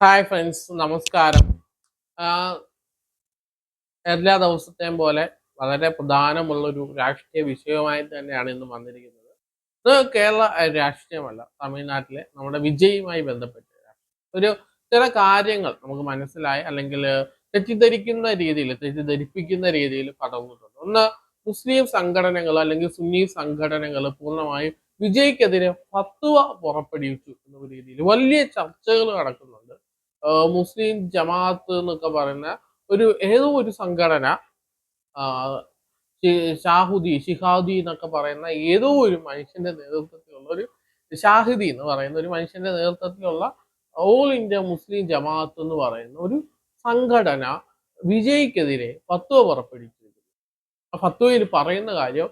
Hi friends നമസ്കാരം. എല്ലാ ദിവസത്തെയും പോലെ വളരെ പ്രധാനമുള്ളൊരു രാഷ്ട്രീയ വിഷയവുമായി തന്നെയാണ് ഇന്ന് വന്നിരിക്കുന്നത്. ഇത് കേരള രാഷ്ട്രീയമല്ല. തമിഴ്നാട്ടിലെ നമ്മുടെ വിജയുമായി ബന്ധപ്പെട്ട് ഒരു ചില കാര്യങ്ങൾ നമുക്ക് മനസ്സിലായി അല്ലെങ്കിൽ തെറ്റിദ്ധരിക്കുന്ന രീതിയിൽ തെറ്റിദ്ധരിപ്പിക്കുന്ന രീതിയിൽ പടർന്നിട്ടുണ്ട്. ഒന്ന് മുസ്ലിം സംഘടനകൾ അല്ലെങ്കിൽ സുന്നി സംഘടനകൾ പൂർണമായും വിജയ്ക്കെതിരെ ഫത്വ പുറപ്പെടുവിച്ചു എന്ന രീതിയിൽ വലിയ ചർച്ചകൾ നടക്കുന്നുണ്ട് ആഹ് മുസ്ലിം ജമാഅത്ത് എന്നൊക്കെ പറയുന്ന ഒരു ഏതോ ഒരു സംഘടന ഷാഹുദി ഷിഹാദി എന്നൊക്കെ പറയുന്ന ഏതോ ഒരു മനുഷ്യന്റെ നേതൃത്വത്തിലുള്ള ഒരു ഷാഹിദി എന്ന് പറയുന്ന ഒരു മനുഷ്യന്റെ നേതൃത്വത്തിലുള്ള ഓൾ ഇന്ത്യ മുസ്ലിം ജമാഅത്ത് എന്ന് പറയുന്ന ഒരു സംഘടന വിജയ്ക്കെതിരെ ഫത്വ പുറപ്പെടുവിച്ചിരിക്കുന്നു. ആ ഫത്വയിൽ പറയുന്ന കാര്യം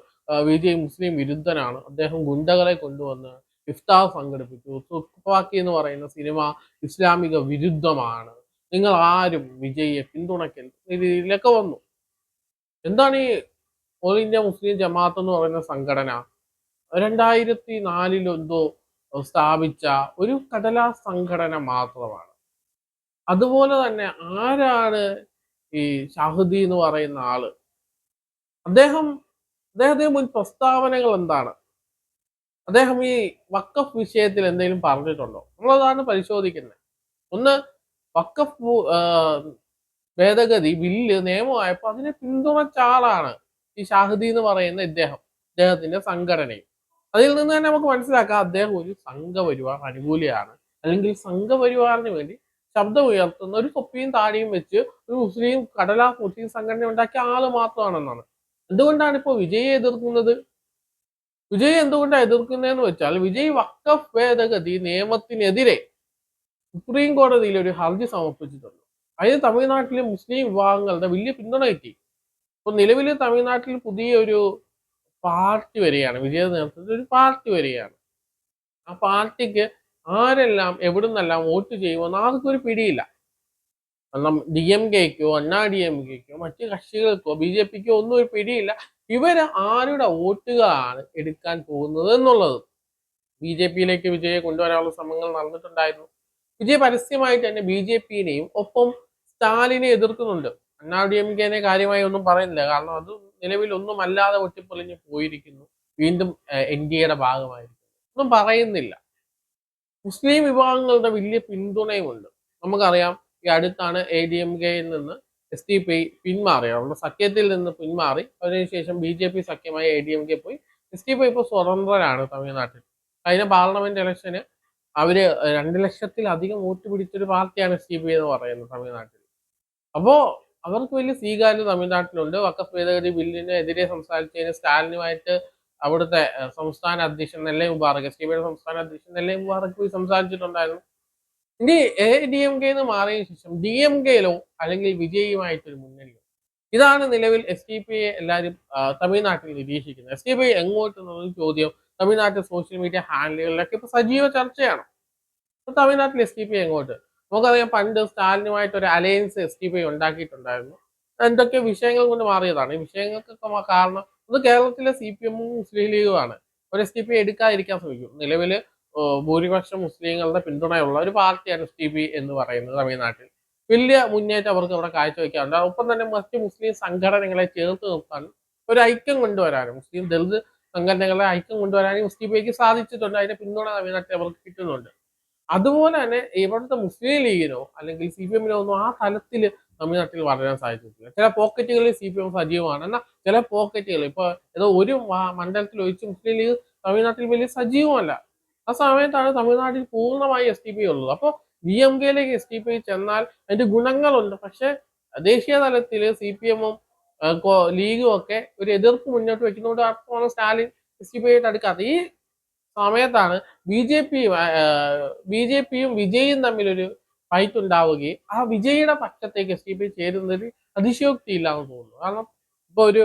വിജയ് മുസ്ലിം വിരുദ്ധനാണ്. അദ്ദേഹം ഗുണ്ടകളെ കൊണ്ടുവന്ന് ഇഫ്താർ സംഘടിപ്പിച്ചു. തുപ്പാക്കി എന്ന് പറയുന്ന സിനിമ ഇസ്ലാമിക വിരുദ്ധമാണ്. നിങ്ങൾ ആരും വിജയിയെ പിന്തുണയ്ക്കൽ ഈ രീതിയിലൊക്കെ വന്നു. എന്താണ് ഈ ഓൾ ഇന്ത്യ മുസ്ലിം ജമാഅത്ത് എന്ന് പറയുന്ന സംഘടന? രണ്ടായിരത്തി നാലിലെന്തോ സ്ഥാപിച്ച ഒരു കടലാ സംഘടന മാത്രമാണ്. അതുപോലെ തന്നെ ആരാണ് ഈ ഷാഹുദി എന്ന് പറയുന്ന ആൾ? അദ്ദേഹം അദ്ദേഹത്തിന്റെ മുൻ പ്രസ്താവനകൾ എന്താണ്? അദ്ദേഹം ഈ വക്കഫ് വിഷയത്തിൽ എന്തെങ്കിലും പറഞ്ഞിട്ടുണ്ടോ? നമ്മളതാണ് പരിശോധിക്കുന്നത്. ഒന്ന് വക്കഫ് ഭേദഗതി ബില്ല് നിയമമായപ്പോൾ അതിനെ പിന്തുണച്ച ആളാണ് ഈ ഷാഹിദി എന്ന് പറയുന്ന ഇദ്ദേഹം അദ്ദേഹത്തിന്റെ സംഘടനയും. അതിൽ നിന്ന് തന്നെ നമുക്ക് മനസ്സിലാക്കാം അദ്ദേഹം ഒരു സംഘപരിവാർ അനുകൂലിയാണ്. അല്ലെങ്കിൽ സംഘപരിവാറിന് വേണ്ടി ശബ്ദം ഉയർത്തുന്ന ഒരു തൊപ്പിയും താടിയും വെച്ച് ഒരു മുസ്ലിം കടലാസ് മുസ്ലിം സംഘടന ഉണ്ടാക്കിയ ആൾ മാത്രമാണെന്നാണ്. എന്തുകൊണ്ടാണ് ഇപ്പോൾ വിജയെ എതിർക്കുന്നത്? വിജയ് എന്തുകൊണ്ടാണ് എതിർക്കുന്നതെന്ന് വെച്ചാൽ വിജയ് വക്കഫ് ഭേദഗതി നിയമത്തിനെതിരെ സുപ്രീം കോടതിയിൽ ഒരു ഹർജി സമർപ്പിച്ചിട്ടുണ്ട്. അതിന് തമിഴ്നാട്ടിലെ മുസ്ലിം വിഭാഗങ്ങളുടെ വലിയ പിന്തുണ കിട്ടി. ഇപ്പൊ നിലവിൽ തമിഴ്നാട്ടിൽ പുതിയ ഒരു പാർട്ടി വരികയാണ് വിജയ നേതൃത്വത്തിൽ ഒരു പാർട്ടി വരികയാണ് ആ പാർട്ടിക്ക് ആരെല്ലാം എവിടുന്നെല്ലാം വോട്ട് ചെയ്യുമെന്ന് ആർക്കും ഒരു പിടിയില്ല. ഡി എം കെക്കോ അണ്ണാ ഡി എം കെക്കോ മറ്റു കക്ഷികൾക്കോ ബി ജെ പിക്കോ ഒന്നും ഒരു പിടിയില്ല. ഇവർ ആരുടെ വോട്ടുകളാണ് എടുക്കാൻ പോകുന്നത് എന്നുള്ളത്? ബി ജെ പിയിലേക്ക് വിജയെ കൊണ്ടുവരാനുള്ള ശ്രമങ്ങൾ നടന്നിട്ടുണ്ടായിരുന്നു. വിജയ് പരസ്യമായിട്ട് തന്നെ ബി ജെ പിയിനെയും ഒപ്പം സ്റ്റാലിനെ എതിർക്കുന്നുണ്ട്. അണ്ണാ ഡി എം കെനെ കാര്യമായി ഒന്നും പറയുന്നില്ല. കാരണം അത് നിലവിൽ ഒന്നും അല്ലാതെ ഒറ്റപ്പൊളിഞ്ഞ് പോയിരിക്കുന്നു. വീണ്ടും എൻ ഡി എയുടെ ഭാഗമായിരിക്കുന്നു. ഒന്നും പറയുന്നില്ല. മുസ്ലിം വിഭാഗങ്ങളുടെ വലിയ പിന്തുണയുമുണ്ട്. നമുക്കറിയാം ഈ അടുത്താണ് എ ഡി എം കെയിൽ നിന്ന് എസ് ഡി പി പിന്മാറി അവരുടെ സഖ്യത്തിൽ നിന്ന് പിന്മാറി അതിനുശേഷം ബി ജെ പി സഖ്യമായി എ ഡി എം കെ പോയി. എസ് ഡി പി ഇപ്പോൾ സ്വതന്ത്രരാണ് തമിഴ്നാട്ടിൽ. കഴിഞ്ഞ പാർലമെന്റ് ഇലക്ഷന് അവർ രണ്ട് ലക്ഷത്തിലധികം വോട്ട് പിടിച്ചൊരു പാർട്ടിയാണ് എസ് ഡി പി എന്ന് പറയുന്നത് തമിഴ്നാട്ടിൽ. അപ്പോ അവർക്ക് വലിയ സ്വീകാര്യത തമിഴ്നാട്ടിലുണ്ട്. വക്കഫ് ഭേദഗതി ബില്ലിനെതിരെ സംസാരിച്ചതിന് സ്റ്റാലിനുമായിട്ട് അവിടുത്തെ സംസ്ഥാന അധ്യക്ഷൻ നെല്ലെ മുബാറക് എസ് ഡി പിയുടെ സംസ്ഥാന അധ്യക്ഷൻ നെല്ലെ മുബാറക് പോയി സംസാരിച്ചിട്ടുണ്ടായിരുന്നു. ഇനി എ ഡി എം കെ എന്ന് മാറിയ ശേഷം ഡി എം കെയിലോ അല്ലെങ്കിൽ വിജയിയുമായിട്ടൊരു മുന്നണിയോ. ഇതാണ് നിലവിൽ എസ് ഡി പി ഐ എല്ലാവരും തമിഴ്നാട്ടിൽ നിരീക്ഷിക്കുന്നത്. എസ് ഡി പി ഐ എങ്ങോട്ട് എന്നൊരു ചോദ്യം തമിഴ്നാട്ടിൽ സോഷ്യൽ മീഡിയ ഹാൻഡിലുകളിലൊക്കെ ഇപ്പൊ സജീവ ചർച്ചയാണ്. ഇപ്പൊ തമിഴ്നാട്ടിൽ എസ് ഡി പി ഐ എങ്ങോട്ട്? നമുക്കറിയാം പണ്ട് സ്റ്റാലിനുമായിട്ട് ഒരു alliance S D P I ഉണ്ടാക്കിയിട്ടുണ്ടായിരുന്നു. എന്തൊക്കെ വിഷയങ്ങൾ കൊണ്ട് മാറിയതാണ്. ഈ വിഷയങ്ങൾക്കൊക്കെ കാരണം ഇത് കേരളത്തിലെ സി പി എമ്മും മുസ്ലിം ലീഗുമാണ് ഒരു എസ് ഡി പി ഐ എടുക്കാതിരിക്കാൻ ശ്രമിക്കും. നിലവിൽ ഏഹ് ഭൂരിപക്ഷം മുസ്ലിങ്ങളുടെ പിന്തുണയുള്ള ഒരു പാർട്ടിയാണ് എസ് ഡി പി എന്ന് പറയുന്നത് തമിഴ്നാട്ടിൽ. വലിയ മുന്നേറ്റം അവർക്ക് അവിടെ കാഴ്ചവെക്കാറുണ്ട്. ഒപ്പം തന്നെ മറ്റ് മുസ്ലിം സംഘടനകളെ ചേർത്ത് നിർത്താൻ ഒരു ഐക്യം കൊണ്ടുവരാനും മുസ്ലിം ദളിത് സംഘടനകളെ ഐക്യം കൊണ്ടുവരാനും എസ് ഡി പിക്ക് സാധിച്ചിട്ടുണ്ട്. അതിന്റെ പിന്തുണ തമിഴ്നാട്ടിൽ അവർക്ക് കിട്ടുന്നുണ്ട്. അതുപോലെ തന്നെ ഇവിടുത്തെ മുസ്ലിം ലീഗിനോ അല്ലെങ്കിൽ സി പി എമ്മിനോ ഒന്നും ആ തലത്തിൽ തമിഴ്നാട്ടിൽ വളരാൻ സാധിച്ചിട്ടില്ല. ചില പോക്കറ്റുകളിൽ സി പി എം സജീവമാണ്. എന്നാൽ ചില പോക്കറ്റുകൾ ഇപ്പൊ ഏതോ ഒരു മണ്ഡലത്തിൽ ഒഴിച്ച് മുസ്ലിം ലീഗ് തമിഴ്നാട്ടിൽ വലിയ സജീവമല്ല. ആ സമയത്താണ് തമിഴ്നാട്ടിൽ പൂർണമായി എസ് ടി പി ഉള്ളത്. അപ്പോൾ ഡി എം കെയിലേക്ക് എസ് ടി പി ചെന്നാൽ അതിന്റെ ഗുണങ്ങളുണ്ട്. പക്ഷെ ദേശീയ തലത്തിൽ സി പി എമ്മും ലീഗും ഒക്കെ ഒരു എതിർപ്പ് മുന്നോട്ട് വെക്കുന്നതുകൊണ്ട് അർത്ഥമാണ് സ്റ്റാലിൻ എസ് ടി പി ആയിട്ട് അടുക്കാത്ത ഈ സമയത്താണ് ബി ജെ പിയും ബി ജെ പിയും വിജയും തമ്മിലൊരു ഫൈറ്റ് ഉണ്ടാവുകയും ആ വിജയിയുടെ പക്ഷത്തേക്ക് എസ് ടി പി ചേരുന്നതിൽ അതിശയോക്തി ഇല്ലാന്ന് തോന്നുന്നു. കാരണം ഇപ്പൊ ഒരു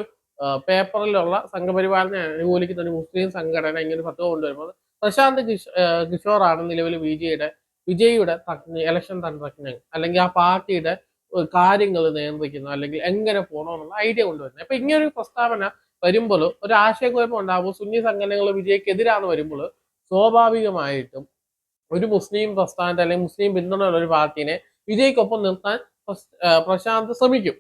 പേപ്പറിലുള്ള സംഘപരിവാറിനെ അനുകൂലിക്കുന്ന ഒരു മുസ്ലിം സംഘടന ഇങ്ങനെ പത്രം കൊണ്ടുവരുമ്പോൾ പ്രശാന്ത് കിഷോറാണ് നിലവിൽ ബി ജെയുടെ വിജയിയുടെ ഇലക്ഷൻ തന്ത്രജ്ഞൻ അല്ലെങ്കിൽ ആ പാർട്ടിയുടെ കാര്യങ്ങൾ നിയന്ത്രിക്കുന്നു അല്ലെങ്കിൽ എങ്ങനെ പോകണമെന്നുള്ള ഐഡിയ കൊണ്ടുവരുന്നത്. അപ്പൊ ഇങ്ങനെ ഒരു പ്രസ്താവന വരുമ്പോൾ ഒരു ആശയക്കുഴപ്പം ഉണ്ടാകുമ്പോൾ സുന്നി സംഘടനകൾ വിജയ്ക്കെതിരാണ് വരുമ്പോൾ സ്വാഭാവികമായിട്ടും ഒരു മുസ്ലിം പ്രസ്ഥാനത്തെ അല്ലെങ്കിൽ മുസ്ലിം പിന്തുണയുള്ള ഒരു പാർട്ടിനെ വിജയ്ക്കൊപ്പം നിർത്താൻ പ്രശാന്ത് ശ്രമിക്കും.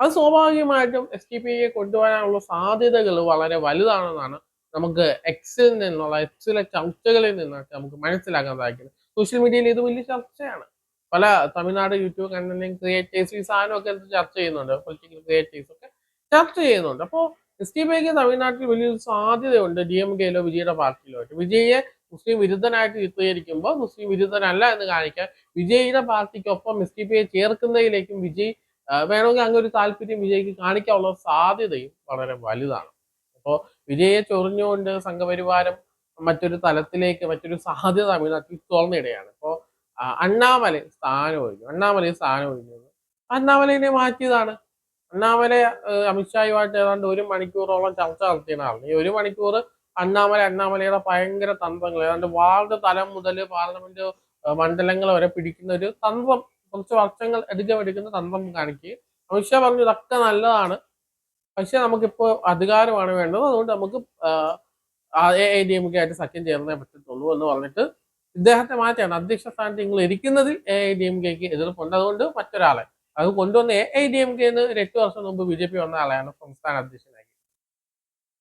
അത് സ്വാഭാവികമായിട്ടും എസ് ടി പിയെ കൊണ്ടുവരാനുള്ള സാധ്യതകൾ വളരെ വലുതാണെന്നാണ് നമുക്ക് എക്സിൽ നിന്നുള്ള എക്സിലെ ചർച്ചകളിൽ നിന്നൊക്കെ നമുക്ക് മനസ്സിലാക്കാൻ സാധിക്കുന്നത് സോഷ്യൽ മീഡിയയിൽ ഇത് വലിയ ചർച്ചയാണ്. പല തമിഴ്നാട് യൂട്യൂബ് കണ്ടന്റിങ് ക്രിയേറ്റേഴ്സ് ഈ സാധനമൊക്കെ ചർച്ച ചെയ്യുന്നുണ്ട്. പൊളിറ്റിക്കൽ ക്രിയേറ്റേഴ്സ് ഒക്കെ ചർച്ച ചെയ്യുന്നുണ്ട്. അപ്പോൾ എസ് ടി പിക്ക് തമിഴ്നാട്ടിൽ വലിയൊരു സാധ്യതയുണ്ട് ഡി എം കെയിലോ വിജയുടെ പാർട്ടിയിലോ ആയിട്ട്. വിജയെ മുസ്ലിം വിരുദ്ധനായിട്ട് ചിത്രീകരിക്കുമ്പോൾ മുസ്ലിം വിരുദ്ധനല്ല എന്ന് കാണിക്കാൻ വിജയിയുടെ പാർട്ടിക്കൊപ്പം എസ് ടി പിയെ ചേർക്കുന്നതിലേക്കും വിജയ് വേണമെങ്കിൽ അങ്ങനെ ഒരു താല്പര്യം വിജയ്ക്ക് കാണിക്കാനുള്ള സാധ്യതയും വളരെ വലുതാണ്. അപ്പോൾ വിജയെ ചൊറിഞ്ഞുകൊണ്ട് സംഘപരിവാരം മറ്റൊരു തലത്തിലേക്ക് മറ്റൊരു സാധ്യത തമിഴ്നാട്ടിൽ തുറന്നിടുകയാണ് ഇപ്പോൾ അണ്ണാമല സ്ഥാനം ഒഴിഞ്ഞു അണ്ണാമല സ്ഥാനം ഒഴിഞ്ഞു അണ്ണാമലയെ മാറ്റിയതാണ്. അണ്ണാമല അമിത്ഷായുമായിട്ട് ഏതാണ്ട് ഒരു മണിക്കൂറോളം ചർച്ച നടത്തിയാണ് ഈ ഒരു മണിക്കൂർ അണ്ണാമല അണ്ണാമലയുടെ ഭയങ്കര തന്ത്രങ്ങൾ ഏതാണ്ട് വാർഡ് തലം മുതൽ പാർലമെന്റ് മണ്ഡലങ്ങൾ വരെ പിടിക്കുന്ന ഒരു തന്ത്രം കുറച്ച് വർഷങ്ങൾ എടുക്കമെടുക്കുന്ന തന്ത്രം കാണിക്കുകയും അമിത്ഷാ പറഞ്ഞു ഇതൊക്കെ നല്ലതാണ്. പക്ഷെ നമുക്കിപ്പോൾ അധികാരമാണ് വേണ്ടത്. അതുകൊണ്ട് നമുക്ക് A I D M K ആയിട്ട് സഖ്യം ചേർന്നേ പറ്റത്തുള്ളൂ എന്ന് പറഞ്ഞിട്ട് ഇദ്ദേഹത്തെ മാറ്റിയാണ് അധ്യക്ഷ സ്ഥാനത്ത് നിങ്ങൾ ഇരിക്കുന്നതിൽ എ ഐ ഡി എം കെക്ക് എതിർപ്പുണ്ട്. അതുകൊണ്ട് മറ്റൊരാളെ അത് കൊണ്ടുവന്ന A I D M K ഒരു എട്ട് വർഷം മുമ്പ് ബി ജെ പി വന്ന ആളെയാണ് സംസ്ഥാന അധ്യക്ഷനായി.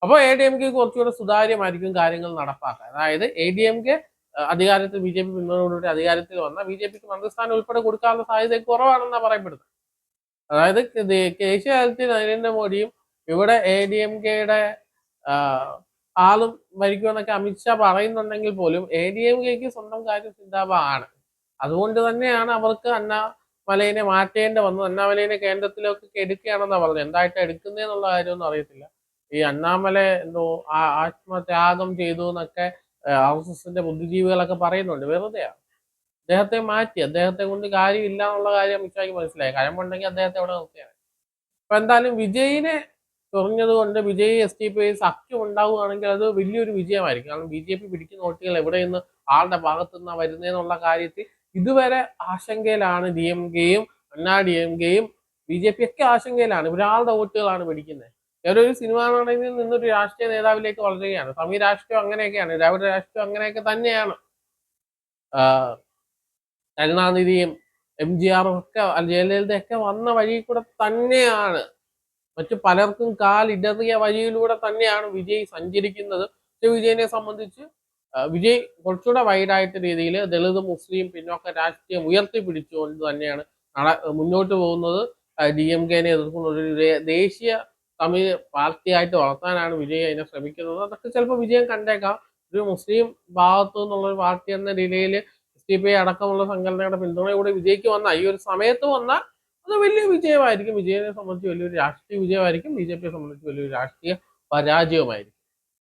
അപ്പോൾ എ ഡി എം കെ കുറച്ചുകൂടെ സുതാര്യമായിരിക്കും കാര്യങ്ങൾ നടപ്പാക്കുക അതായത് എ ഡി എം കെ അധികാരത്തിൽ ബി ജെ പി പിന്തുണയോടുകൂടി അധികാരത്തിൽ വന്ന ബി ജെ പിക്ക് മന്ത്രിസ്ഥാനം ഉൾപ്പെടെ കൊടുക്കാനുള്ള സാധ്യത കുറവാണെന്നാണ് പറയപ്പെടുന്നത്. അതായത് ദേശീയ തലത്തിൽ നരേന്ദ്രമോദിയും ഇവിടെ എ ഡി എം കെയുടെ ആളും ഭരിക്കുമെന്നൊക്കെ അമിത്ഷാ പറയുന്നുണ്ടെങ്കിൽ പോലും എ ഡി എം കെക്ക് സ്വന്തം കാര്യം സിന്താബാണ് അതുകൊണ്ട് തന്നെയാണ് അവർക്ക് അന്നാമലയിനെ മാറ്റേണ്ടി വന്നത്. അന്നാമലയിനെ കേന്ദ്രത്തിലേക്ക് എടുക്കുകയാണെന്നാണ് പറഞ്ഞത്. എന്തായിട്ട് എടുക്കുന്നതെന്നുള്ള കാര്യമൊന്നും അറിയത്തില്ല. ഈ അണ്ണാമല എന്തോ ആത്മത്യാഗം ചെയ്തു എന്നൊക്കെ ആർ എസ് എസിന്റെ ബുദ്ധിജീവികളൊക്കെ പറയുന്നുണ്ട്. വെറുതെയാണ് അദ്ദേഹത്തെ മാറ്റി. അദ്ദേഹത്തെ കൊണ്ട് കാര്യമില്ല എന്നുള്ള കാര്യം അമിത്ഷായ്ക്ക് മനസ്സിലായി. കാര്യം ഉണ്ടെങ്കിൽ അദ്ദേഹത്തെ അവിടെ നിർത്തിയാണ് അപ്പൊ എന്തായാലും വിജയിനെ കുറഞ്ഞത് കൊണ്ട് വിജയ് എസ് ഡി പി സഖ്യം ഉണ്ടാവുകയാണെങ്കിൽ അത് വലിയൊരു വിജയമായിരിക്കും. കാരണം ബി ജെ പി പിടിക്കുന്ന വോട്ടുകൾ എവിടെ നിന്ന് ആളുടെ ഭാഗത്തു നിന്നാണ് വരുന്നതെന്നുള്ള കാര്യത്തിൽ ഇതുവരെ ആശങ്കയിലാണ് ഡി എം കെയും അണ്ണാ ഡി എം കെയും ബി ജെ പി ഒക്കെ ആശങ്കയിലാണ്. ഒരാളുടെ വോട്ടുകളാണ് പിടിക്കുന്നത് ഒരു സിനിമാ നടനിൽ നിന്നൊരു രാഷ്ട്രീയ നേതാവിലേക്ക് വളരുകയാണ്. സമീ രാഷ്ട്രീയം അങ്ങനെയൊക്കെയാണ്. ദ്രാവിഡ രാഷ്ട്രീയം അങ്ങനെയൊക്കെ തന്നെയാണ്. കരുണാനിധിയും എം ജി ആറും ഒക്കെ ജയലളിതയൊക്കെ വന്ന വഴി കൂടെ തന്നെയാണ് മറ്റു പലർക്കും കാലിടറിയ വഴിയിലൂടെ തന്നെയാണ് വിജയ് സഞ്ചരിക്കുന്നത്. വിജയനെ സംബന്ധിച്ച് വിജയ് കുറച്ചുകൂടെ വൈഡായിട്ട് രീതിയിൽ ദളിത് മുസ്ലിം പിന്നോക്ക രാഷ്ട്രീയം ഉയർത്തിപ്പിടിച്ചുകൊണ്ട് തന്നെയാണ് നട മുന്നോട്ട് പോകുന്നത്. ഡി എം കെനെ എതിർക്കുന്ന ഒരു ദേശീയ തമിഴ് പാർട്ടിയായിട്ട് വളർത്താനാണ് വിജയ് അതിനെ ശ്രമിക്കുന്നത്. അതൊക്കെ ചിലപ്പോൾ വിജയം കണ്ടേക്കാം. ഒരു മുസ്ലിം ഭാഗത്തു നിന്നുള്ള ഒരു പാർട്ടി എന്ന നിലയിൽ എസ് ഡി പി ഐ അടക്കമുള്ള സംഘടനയുടെ പിന്തുണയോടെ വിജയ്ക്ക് വന്ന ഈ ഒരു സമയത്ത് വന്നാൽ അത് വലിയ വിജയമായിരിക്കും. വിജയനെ സംബന്ധിച്ച് വലിയൊരു രാഷ്ട്രീയ വിജയമായിരിക്കും. ബി ജെ പിയെ സംബന്ധിച്ച് വലിയൊരു രാഷ്ട്രീയ പരാജയമായിരിക്കും